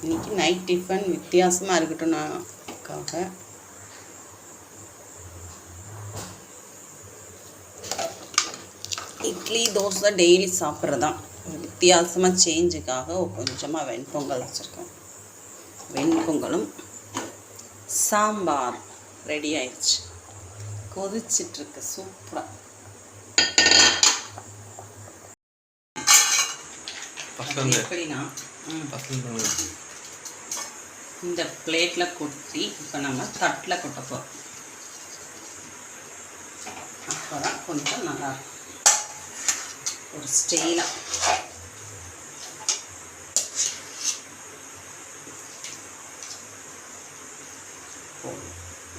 இன்னைக்கு night tiffin வித்தியாசமாக இருக்கட்டும் நாக்காக இட்லி தோசை டெய்லி சாப்பிட்றதான் வித்தியாசமாக சேஞ்சுக்காக கொஞ்சமாக வெண்பொங்கல் வச்சுருக்கேன். வெண்பொங்கலும் சாம்பார் ரெடி ஆயிடுச்சு கொதிச்சிட்ருக்கு சூப்பராக எப்படின்னா ம். இந்த பிளேட்டில் கொட்டி இப்போ நம்ம தட்டில் கொட்ட போகிறோம் அப்போ தான் கொஞ்சம் நல்லாயிருக்கும் ஒரு ஸ்டெயிலாக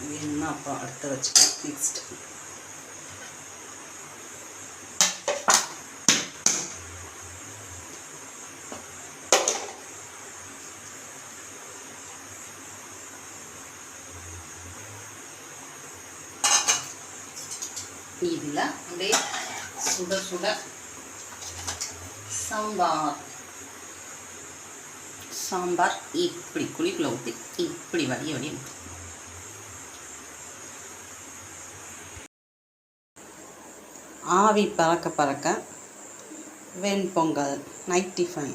வேணும்னா அப்போ அடுத்து வச்சுக்கலாம்? நெக்ஸ்ட் இதில் அப்படியே சுட சுட சாம்பார். சாம்பார் இப்படி குழிக்குள்ள ஊற்றி இப்படி வடிய வடிய ஆவி பறக்க பறக்க வெண்பொங்கல் நைட் டிஃபன்